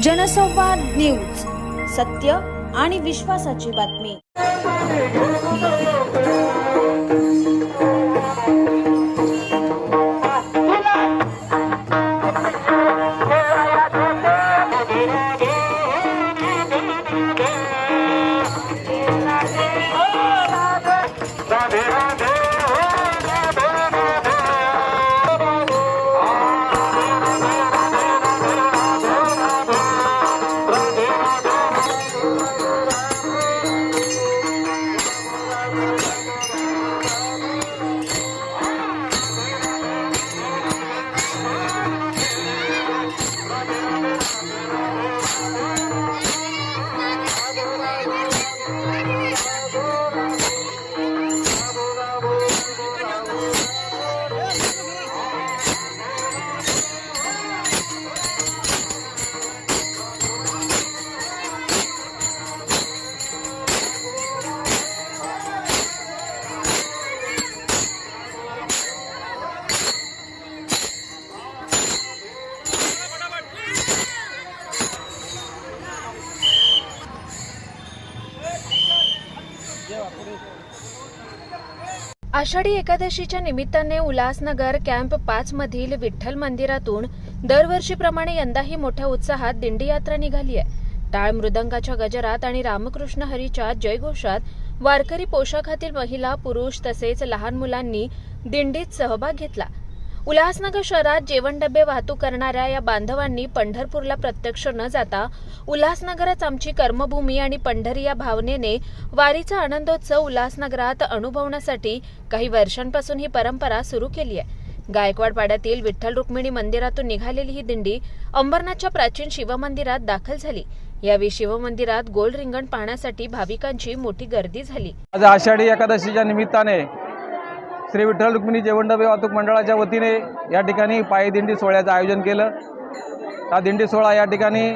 जनसंवाद न्यूज सत्य आणि विश्वासाची बातमी. आषाढी एकादशीच्या निमित्ताने उल्हासनगर कॅम्प पाच मधील विठ्ठल मंदिरातून दरवर्षीप्रमाणे यंदाही मोठ्या उत्साहात दिंडी यात्रा निघाली आहे. टाळ मृदंगाच्या गजरात आणि रामकृष्ण हरीच्या जयघोषात वारकरी पोशाखातील महिला पुरुष तसेच लहान मुलांनी दिंडीत सहभाग घेतला. उल्हासनगर शहरात जेवण डबे वाहतूक करणाऱ्या या बांधवांनी पंढरपूरला प्रत्यक्ष न जाता उल्हासनगरच आमची कर्मभूमी आणि पंढरी या भावनेने वारीचा आनंदोत्सव उल्हासनगरात अनुभवण्यासाठी काही वर्षांपासून ही परंपरा सुरू केली आहे. गायकवाड पाड्यातील विठ्ठल रुक्मिणी मंदिरातून निघालेली ही दिंडी अंबरनाथच्या प्राचीन शिवमंदिरात दाखल झाली. यावेळी शिवमंदिरात गोल रिंगण पाहण्यासाठी भाविकांची मोठी गर्दी झाली. आज आषाढी एकादशीच्या निमित्ताने श्री विठ्ठल रुक्मिणी जेवणडबे वाहतूक मंडळाच्या वतीने या ठिकाणी पायी दिंडी सोहळ्याचं आयोजन केलं. हा दिंडी सोहळा या ठिकाणी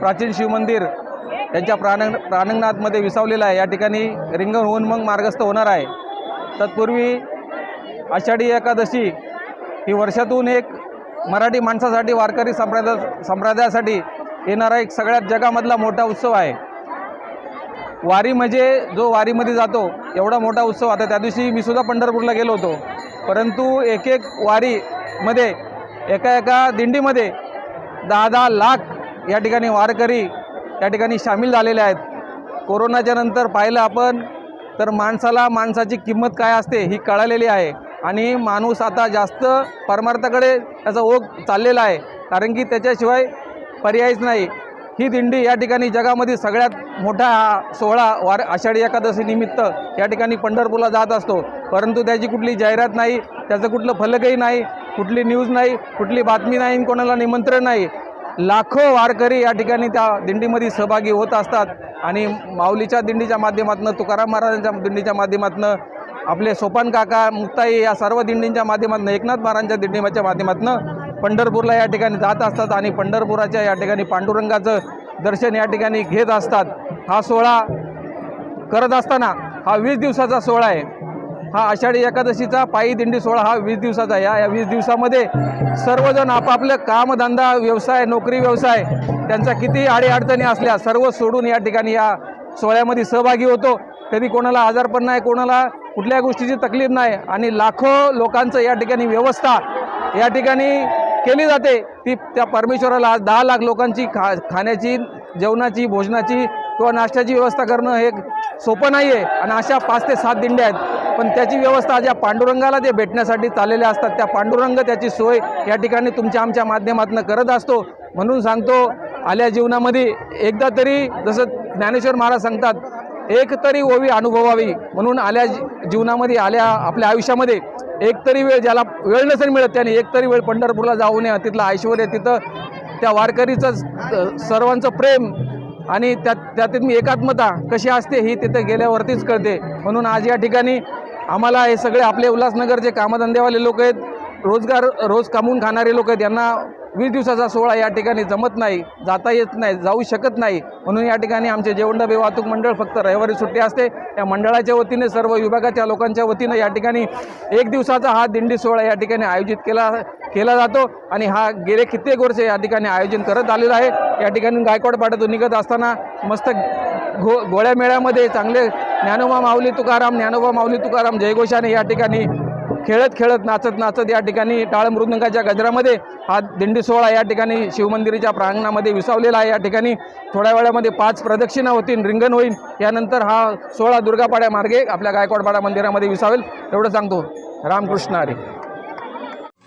प्राचीन शिवमंदिर यांच्या प्राण प्राणंगणातमध्ये विसावलेला आहे. या ठिकाणी रिंगण होऊन मग मार्गस्थ होणार आहे. तत्पूर्वी आषाढी एकादशी ही वर्षातून एक मराठी माणसासाठी वारकरी संप्रदाय संप्रदायासाठी येणारा एक सगळ्यात जगामधला मोठा उत्सव आहे. वारी म्हणजे जो वारीमध्ये जातो एवढा मोठा उत्सव आता त्या दिवशी मी सुद्धा पंढरपूरला गेलो होतो. परंतु एक एक वारीमध्ये एका एका दिंडीमध्ये दहा दहा लाख या ठिकाणी वारकरी या ठिकाणी सामील झालेले आहेत. कोरोनाच्या नंतर पाहिलं आपण तर माणसाला माणसाची किंमत काय असते ही कळालेली आहे. आणि माणूस आता जास्त परमार्थाकडे त्याचा ओघ चाललेला आहे. कारण की त्याच्याशिवाय पर्यायच नाही. ही दिंडी या ठिकाणी जगामध्ये सगळ्यात मोठा हा सोहळा वार आषाढी एकादशी निमित्त या ठिकाणी पंढरपूरला जात असतो. परंतु त्याची कुठली जाहिरात नाही त्याचं कुठलं फलकही नाही कुठली न्यूज नाही कुठली बातमी नाही कोणाला निमंत्रण नाही. लाखो वारकरी या ठिकाणी त्या दिंडीमध्ये सहभागी होत असतात आणि माऊलीच्या दिंडीच्या माध्यमातून तुकाराम महाराजांच्या दिंडीच्या माध्यमातून आपले सोपान काका मुक्ताई या सर्व दिंडींच्या माध्यमातून एकनाथ महाराजांच्या दिंडीच्या माध्यमातून पंढरपूरला या ठिकाणी जात असतात आणि पंढरपुराच्या या ठिकाणी पांडुरंगाचं दर्शन या ठिकाणी घेत असतात. हा सोहळा करत असताना हा वीस दिवसाचा सोहळा आहे. हा आषाढी एकादशीचा पायी दिंडी सोहळा हा वीस दिवसाचा आहे. या या वीस दिवसामध्ये सर्वजण आपापलं कामधंदा व्यवसाय नोकरी व्यवसाय त्यांचा किती अडीअडचणी असल्या सर्व सोडून या ठिकाणी या सोहळ्यामध्ये सहभागी होतो. कधी कोणाला आजारपण नाही कोणाला कुठल्या गोष्टीची तकलीफ नाही आणि लाखो लोकांचं या ठिकाणी व्यवस्था या ठिकाणी केली जाते. ती त्या परमेश्वराला आज दहा लाख लोकांची खा खाण्याची जेवणाची भोजनाची किंवा नाश्त्याची व्यवस्था करणं हे सोपं नाही आहे आणि अशा पाच ते सात दिंड्या आहेत. पण त्याची व्यवस्था ज्या पांडुरंगाला ते भेटण्यासाठी चाललेल्या असतात. त्या पांडुरंग त्याची सोय या ठिकाणी तुमच्या आमच्या माध्यमातून करत असतो. म्हणून सांगतो आल्या जीवनामध्ये एकदा तरी जसं ज्ञानेश्वर महाराज सांगतात एक तरी ओवी अनुभवावी. म्हणून आल्या जी- जीवनामध्ये आल्या आपल्या आयुष्यामध्ये एक तरी वेळ ज्याला वेळ नसेल मिळत त्याने एक तरी वेळ पंढरपूरला जाऊ नये तिथलं ऐश्वर तिथं त्या वारकरीचं सर्वांचं प्रेम आणि त्यात त्यातील मी एकात्मता कशी असते ही तिथं गेल्यावरतीच कळते. म्हणून आज या ठिकाणी आम्हाला हे सगळे आपले उल्हासनगरचे कामधंदेवाले लोक आहेत रोजगार रोज कमवून खाणारे लोक आहेत यांना वीस दिवसाचा सोहळा या ठिकाणी जमत नाही जाता येत नाही जाऊ शकत नाही. म्हणून या ठिकाणी आमचे जेवण डबे वाहतूक मंडळ फक्त रविवारी सुट्टी असते. या मंडळाच्या वतीने सर्व विभागाच्या लोकांच्या वतीनं या ठिकाणी एक दिवसाचा हा दिंडी सोहळा या ठिकाणी आयोजित केला केला जातो. आणि हा गेले कित्येक वर्ष या ठिकाणी आयोजन करत आलेलं आहे. या ठिकाणी गायकवाडपाड्यातून निघत असताना मस्त घो गोळ्या मेळ्यामध्ये चांगले ज्ञानोबा माऊली तुकाराम ज्ञानोबा माऊली तुकाराम जयघोषाने या ठिकाणी खेळत खेळत नाचत नाचत या ठिकाणी टाळ मृदंगाच्या गजरामध्ये हा दिंडी सोहळा या ठिकाणी शिवमंदिराच्या प्रांगणामध्ये विसावलेला आहे. या ठिकाणी थोड्या वेळामध्ये पाच प्रदक्षिणा होतील रिंगण होईल. यानंतर हा सोहळा दुर्गापाड्या मार्गे आपल्या गायकवाडपाडा मंदिरामध्ये विसावेल. एवढं सांगतो रामकृष्ण हरी.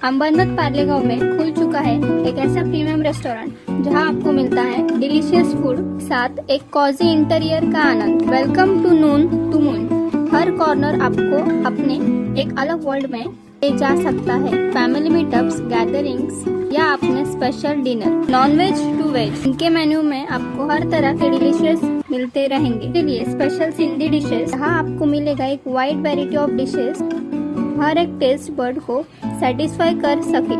अम्बरनाथ पार्ले में खुल चुका है एक ऐसा प्रीमियम रेस्टोरेंट जहां आपको मिलता है डिलीशियस फूड साथ एक कॉजी इंटीरियर का आनंद. Welcome to noon to moon her corner आपको अपने एक अलग वर्ल्ड में ले जा सकता है। फैमिली मीटअप्स गैदरिंग्स या अपने special dinner non veg to veg इनके मेन्यू में आपको हर तरह के डिलीशियस मिलते रहेंगे। इसलिए स्पेशल सिंधी डिशेस यहाँ आपको मिलेगा एक वाइड वेराइटी ऑफ़ डिशेस हर एक टेस्ट बर्ड को सेटिस्फाई कर सके।